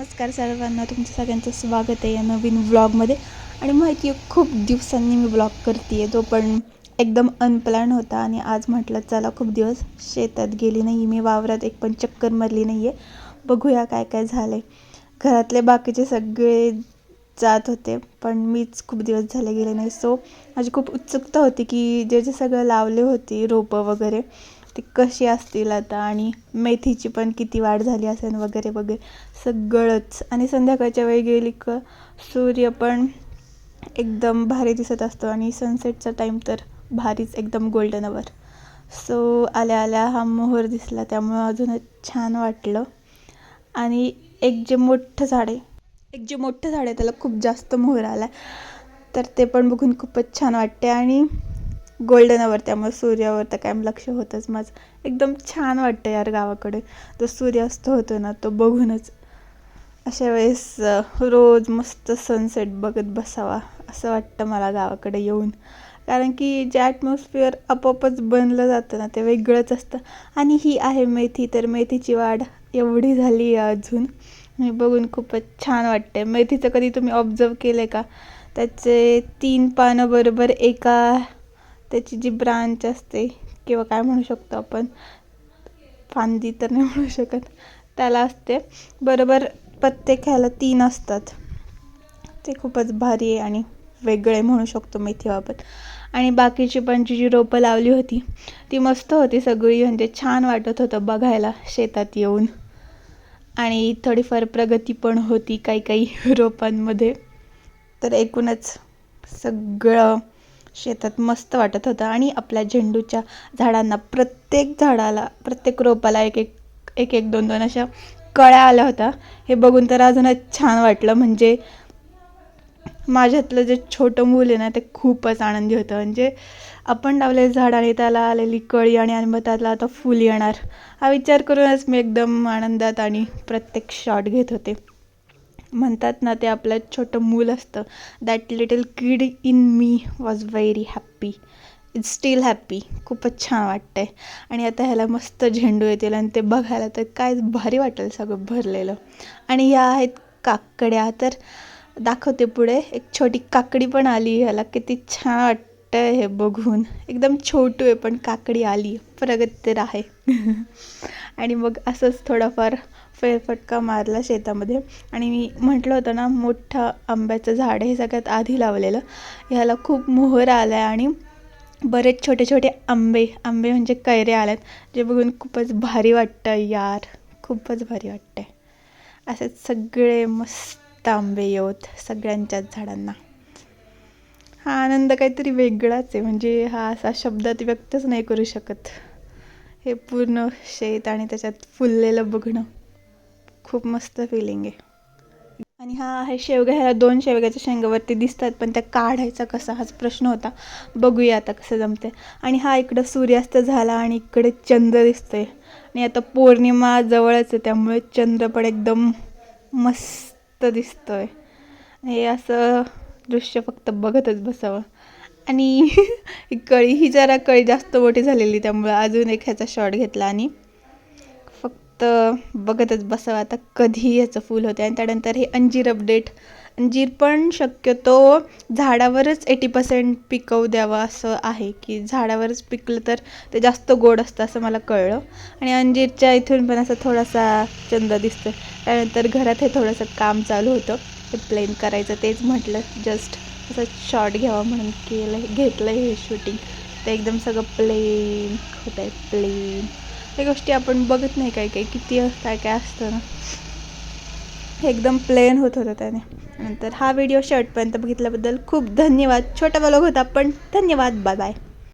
नमस्कार सर्वांना तुमचं सगळ्यांचं स्वागत आहे या नवीन व्लॉगमध्ये आणि माहिती आहे खूप दिवसांनी मी ब्लॉग करते आहे तो पण एकदम अनप्लॅन होता आणि आज म्हटलं चला खूप दिवस शेतात गेली नाही मी वावरात एक पण चक्कर मारली नाही आहे बघूया काय काय झालं आहे घरातले बाकीचे सगळे जात होते पण मीच खूप दिवस झाले गेले नाही. सो माझी खूप उत्सुकता होती की जे जे सगळं लावले होती रोपं वगैरे ती कशी असतील आता आणि मेथीची पण किती वाढ झाली असेल वगैरे वगैरे सगळंच. आणि संध्याकाळच्या वेळी गेली क सूर्य पण एकदम भारी दिसत असतो आणि सनसेटचा टाईम तर भारीच एकदम गोल्डनवर सो आल्या आल्या हा मोहर दिसला त्यामुळं अजूनच छान वाटलं. आणि एक जे मोठं झाड आहे एक जे मोठं झाड आहे त्याला खूप जास्त मोहर आला तर ते पण बघून खूपच छान वाटते आणि गोल्डनवर त्यामुळे सूर्यावर तर कायम लक्ष होतंच माझं. एकदम छान वाटतं यार गावाकडे. तो सूर्यास्त होतो ना तो बघूनच अशा वेळेस रोज मस्त सनसेट बघत बसावा असं वाटतं मला गावाकडे येऊन. कारण की जे ॲटमॉस्फिअर आपोआपच बनलं जातं ना ते वेगळंच असतं. आणि ही आहे मेथी तर मेथीची वाढ एवढी झाली आहे अजून. मी बघून खूपच छान वाटते मेथीचं कधी तुम्ही ऑब्झर्व केलं का? त्याचे तीन पानं बरोबर एका त्याची जी ब्रांच असते किंवा काय म्हणू शकतो आपण फांदी तर नाही म्हणू शकत त्याला असते. बरोबर प्रत्येक ह्याला तीन असतात. ते खूपच भारी आहे आणि वेगळे म्हणू शकतो मेथीबाबत. आणि बाकीची पण जी जी रोपं लावली होती ती मस्त होती सगळी. म्हणजे छान वाटत होतं बघायला शेतात येऊन. आणि थोडीफार प्रगती पण होती काही काही रोपांमध्ये. तर एकूणच सगळं शेतात मस्त वाटत होतं आणि आपल्या झेंडूच्या झाडांना प्रत्येक झाडाला प्रत्येक रोपाला एक एक एक एक दोन दोन अशा कळ्या आल्या होत्या. हे बघून तर अजूनच छान वाटलं. म्हणजे माझ्यातलं जे छोटं मूल आहे ना ते खूपच आनंदी होतं. म्हणजे आपण लावले झाड आणि त्याला आलेली कळी आणि आणि मग त्याला आता फुल येणार. हा विचार करूनच मी एकदम आनंदात आणि प्रत्येक शॉट घेत होते. म्हणतात ना ते आपलं छोटं मूल असतं. That little kid in me was very happy it's still happy खूपच छान वाटतंय. आणि आता ह्याला मस्त झेंडू येतील आणि ते बघायला तर काय भारी वाटेल सगळं भरलेलं. आणि ह्या आहेत काकड्या. तर दाखवते पुढे. एक छोटी काकडी पण आली ह्याला किती छान वाटतं हे बघून. एकदम छोटू आहे पण काकडी आली. प्रगत तर आहे. आणि मग असंच थोडाफार फेरफटका मारला शेतामध्ये. आणि मी म्हटलं होतं ना मोठं आंब्याचं झाड हे सगळ्यात आधी लावलेलं. ह्याला खूप मोहर आला आहे आणि बरेच छोटे छोटे आंबे आंबे म्हणजे कैरे आल्यात जे बघून खूपच भारी वाटतं यार. खूपच भारी वाटतंय. असेच सगळे मस्त आंबे येऊत सगळ्यांच्याच झाडांना. हा आनंद काहीतरी वेगळाच आहे. म्हणजे हा असा शब्दात व्यक्तच नाही करू शकत. हे पूर्ण शेत आणि त्याच्यात फुललेलं बघणं खूप मस्त फिलिंग आहे. आणि हा आहे शेवगा ह्याला दोन शेवग्याच्या शेंगावरती दिसतात पण त्या काढायचा कसा हाच प्रश्न होता. बघूया आता कसं जमते आणि हा इकडं सूर्यास्त झाला आणि इकडे चंद्र दिसतोय. आणि आता पौर्णिमा जवळच आहे त्यामुळे चंद्र पण एकदम मस्त दिसतोय. हे असं दृश्य फक्त बघतच बसावं. आणि कळी ही जरा कळी जास्त मोठी झालेली त्यामुळं अजून एक ह्याचा शॉट घेतला आणि फक्त बघतच बसावं. आता कधी याचं फूल होते आणि त्यानंतर हे अंजीर अपडेट अंजीर पण शक्यतो झाडावरच एटी पर्सेंट पिकवू द्यावं असं आहे की झाडावरच पिकलं तर ते जास्त गोड असतं असं मला कळलं. आणि अंजीरच्या इथून पण असं थोडासा चंद दिसतो त्यानंतर घरात हे थोडंसं काम चालू होतं. ते प्लेन करायचं तेच म्हटलं. जस्ट असं शॉर्ट घ्यावा म्हणून केलं घेतलं हे शूटिंग ते एकदम सगळं प्लेन होतं आहे प्लेन त्या गोष्टी आपण बघत नाही काही काही किती काय काय असतं ना. हे एकदम प्लेन होत होतं त्याने. नंतर हा व्हिडिओ शर्टपर्यंत बघितल्याबद्दल खूप धन्यवाद. छोटा ब्लॉग होता पण धन्यवाद. Bye bye